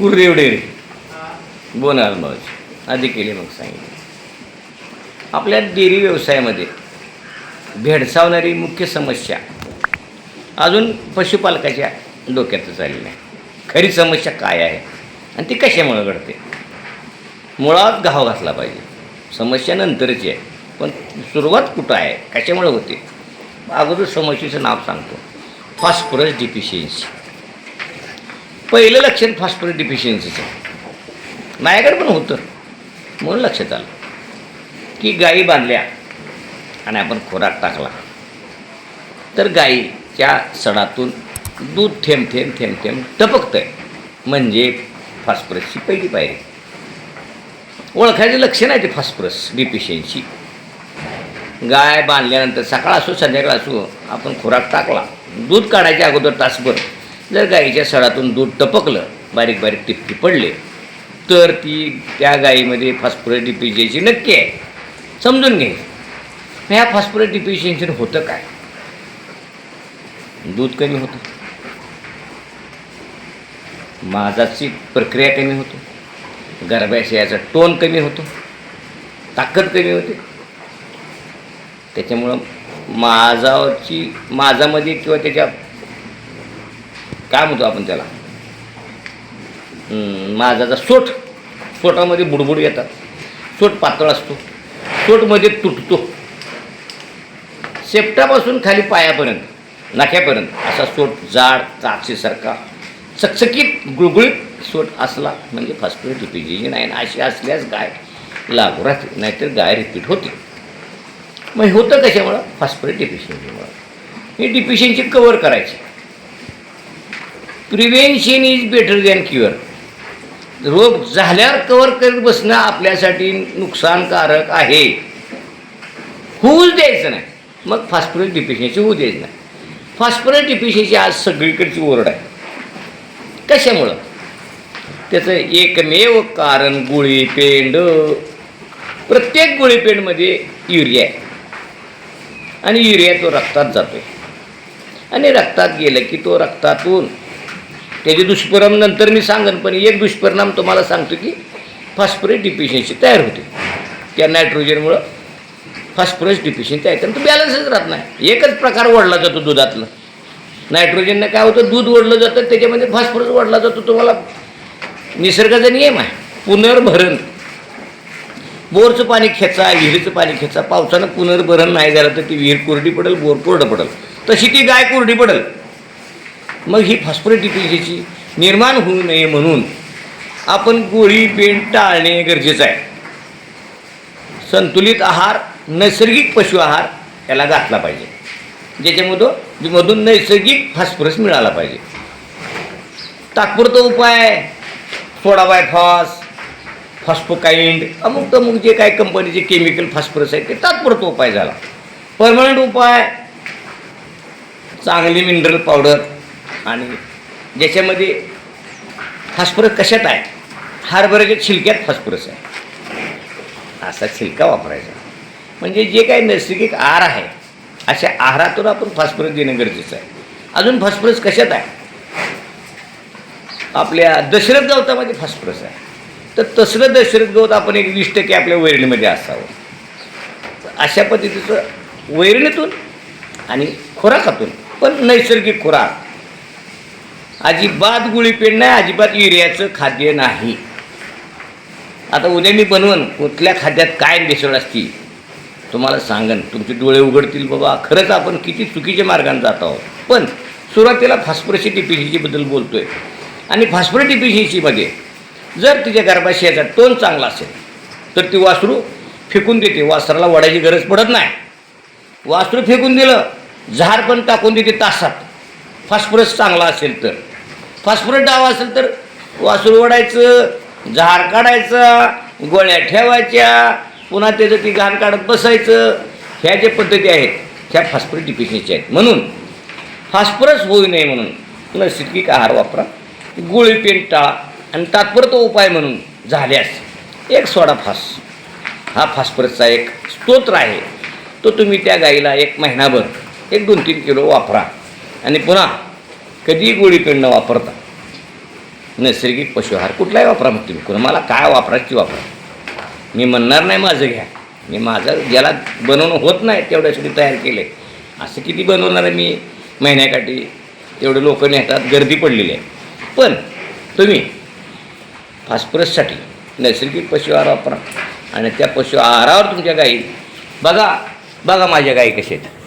Gurudev dairy bone अनुभवाची आधी केली मग सांगितले. आपल्या डेअरी व्यवसायामध्ये भेडसावणारी मुख्य समस्या अजून पशुपालकाच्या डोक्यातच आलेली आहे खरी समस्या काय आहे? आणि ती कशामुळं घडते? मुळात घाव घातला पाहिजे. समस्या नंतरची आहे. पण सुरुवात कुठं आहे? कशामुळे होते? अगोदर समस्येचं नाव सांगतो. Phosphorus deficiency. पहिलं लक्षण फॉस्फरस डिफिशियन्सीचं माझ्याकडे पण होतं. म्हणून लक्षात आलं. की गायी बांधल्या आणि आपण खोराक टाकला. तर गाईच्या सणातून दूध थेंब थेंब थेंब थेंब टपकतं आहे म्हणजे फॉस्फरसची पहिली पायरी. ओळखायचं लक्षण आहे ते फॉस्फरस डिफिशियन्सी गाय बांधल्यानंतर सकाळ असो संध्याकाळ असो आपण खोराक टाकला. दूध काढायच्या अगोदर तासभर जर गाईच्या सडातून दूध टपकलं बारीक बारीक टिपकी पडले तर ती त्या गाईमध्ये फॉस्फोरस डिफिशियन्सी नक्की आहे. समजून घे. ह्या फॉस्फोरस डिफिशियन्सी होतं काय? दूध कमी होतं. माझाची प्रक्रिया कमी होतो. गर्भाशयाचा टोन कमी होतो. ताकद कमी होते. त्याच्यामुळं माझाची माझामध्ये किंवा त्याच्या काय म्हणतो आपण त्याला? माझाचा सोट सोटामध्ये बुडबुड येतात. सोट पातळ असतो. सोटमध्ये तुटतो. शेपटापासून खाली पायापर्यंत नाक्यापर्यंत असा सोट जाड चाचीसारखा चकचकीत गुळगुळीत सोट असला म्हणजे फॉस्फरस डिफिशियन्सी नाही ना अशी असल्यास गाय लागू राहते. नाहीतर गाय रिपीट होते. मग होतं कशामुळं? फॉस्फरस डिफिशियन्सीमुळं ही डिफिशियन्सी कवर करायची. Prevention is better than cure रोग झाल्यावर कवर करत बसणं आपल्यासाठी नुकसानकारक आहे. होऊच द्यायचं नाही. मग फॉस्फरस डिफिशियन्सी होऊ द्यायचं नाही. फॉस्फरस डिफिशियन्सी आज सगळीकडची ओरड आहे. कशामुळं? त्याचं एकमेव कारण गुळीपेंड. प्रत्येक गुळीपेंडमध्ये युरिया आहे. आणि युरिया तो रक्तात जातो आहे आणि रक्तात गेलं की तो रक्तातून त्याचे दुष्परिणाम नंतर मी सांगेन पण एक दुष्परिणाम तुम्हाला सांगतो की फॉस्फरस डिफिशियन्सी तयार होते. त्या नायट्रोजनमुळं फॉस्फरस डिफिशियन्सी आहे तर बॅलन्सच राहत नाही. एकच प्रकार ओढला जातो दुधातलं. नायट्रोजननं काय होतं? दूध ओढलं जातं त्याच्यामध्ये फॉस्फरस ओढला जातो. तुम्हाला निसर्गाचा नियम आहे. पुनर्भरण. बोरचं पाणी खेचा विहिरीचं पाणी खेचा. पावसानं पुनर्भरण नाही झालं तर ती विहीर कोरडी पडेल बोर कोरडं पडेल. तशी ती गाय कोरडी पडेल. मग ही फॉस्फरस डिफिशियन्सी निर्माण होऊ नये म्हणून आपण गोळी पेंट टाळणे गरजेचं आहे. संतुलित आहार नैसर्गिक पशु आहार याला घातला पाहिजे. ज्याच्यामधून मधून नैसर्गिक फॉस्फरस मिळाला पाहिजे. तात्पुरता उपाय सोडा बायफॉस फॉस्फोकाइंड अमुक अमुक जे काय कंपनीचे केमिकल फॉस्फरस आहे ते तात्पुरता उपाय झाला. परमनंट उपाय चांगली मिनरल पावडर आणि ज्याच्यामध्ये फॉस्फरस कशात आहे? हरभऱ्याच्या छिलक्यात फॉस्फरस आहे. असा छिलका वापरायचा. म्हणजे जे काही नैसर्गिक आहार आहे अशा आहारातून आपण फॉस्फरस देणं गरजेचं आहे. अजून फॉस्फरस कशात आहे? आपल्या दशरथ गवतामध्ये फॉस्फरस आहे. तर तसलं दशरथ गवत आपण एक वीस टक्के आपल्या वैरणीमध्ये असावं. अशा पद्धतीचं वैरणीतून आणि खुराकातून पण नैसर्गिक खुराक. अजिबात गुळीपीड नाही अजिबात युरियाचं खाद्य नाही. आता उद्या मी बनवन कुठल्या खाद्यात काय भेसळ असती तुम्हाला सांगन. तुमचे डोळे उघडतील बाबा. खरंच आपण किती चुकीच्या मार्गाने जात आहोत. पण सुरुवातीला फॉस्फरसची डिफिशियन्सीबद्दल बोलतोय. आणि फॉस्फरस डिफिशियन्सीमध्ये जर तिच्या गर्भाशयाचा टोन चांगला असेल तर ती वासरू फेकून देते. वासराला वडायची गरज पडत नाही. वासरू फेकून दिलं झाड पण टाकून देते तासात. फॉस्फरस चांगला असेल तर. फॉस्फरस डावा असेल तर वासूर ओढायचं झाड काढायचा गोळ्या ठेवायच्या पुन्हा त्याचं ती घाण काढत बसायचं ह्या ज्या पद्धती आहेत ह्या फॉस्फरस डिफिशियन्सी आहेत. म्हणून फॉस्फरस होऊ नये म्हणून नैसर्गिक आहार वापरा गुळी पेंट टाळा आणि तात्पुरता उपाय म्हणून झाल्यास एक सोडा फास. हा फॉस्फरसचा एक स्तोत्र आहे. तो तुम्ही त्या गाईला एक महिनाभर एक दोन तीन किलो वापरा. आणि पुन्हा कधीही गोळी पेंड न वापरता? नैसर्गिक पशुहार कुठलाही वापरा मग तुम्ही. कुणा मला काय वापरायची वापरा. मी म्हणणार नाही माझं घ्या. मी माझं ज्याला बनवणं होत नाही तेवढ्यासाठी तयार केलं आहे असं किती बनवणार आहे मी? महिन्याकाठी तेवढे लोक नेतात गर्दी पडलेली आहे. पण तुम्ही फॉस्फरससाठी नैसर्गिक पशु आहार वापरा. आणि त्या पशु आहारावर तुमच्या गायी बघा बघा माझ्या गायी कशा आहेत.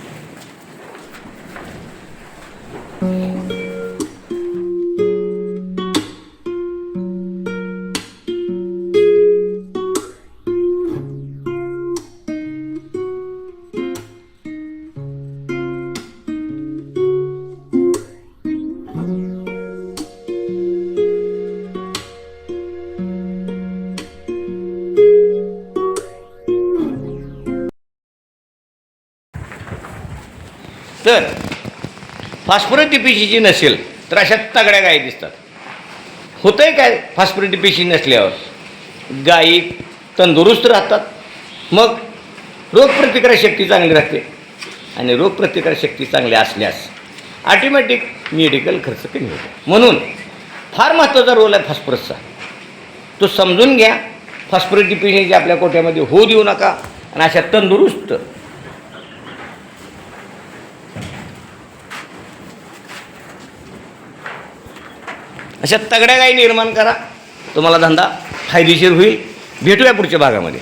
तर फॉस्फरस डिफिशियन्सी नसेल तर अशा तगड्या गायी दिसतात. होतंय काय फॉस्फरस डिफिशियन्सी नसल्यावर? गायी तंदुरुस्त राहतात. मग रोगप्रतिकारशक्ती चांगली राहते. आणि रोगप्रतिकारशक्ती चांगली असल्यास ऑटोमॅटिक मेडिकल खर्च कमी होतो. म्हणून फार महत्त्वाचा रोल आहे फॉस्फरसचा. तो समजून घ्या. फॉस्फरस डिफिशियन्सी आपल्या कोट्यामध्ये होऊ देऊ नका. आणि अशा तंदुरुस्त अशा तगड्या गायी निर्माण करा. तुम्हाला धंदा फायदेशीर होईल. भेटूया पुढच्या भागामध्ये.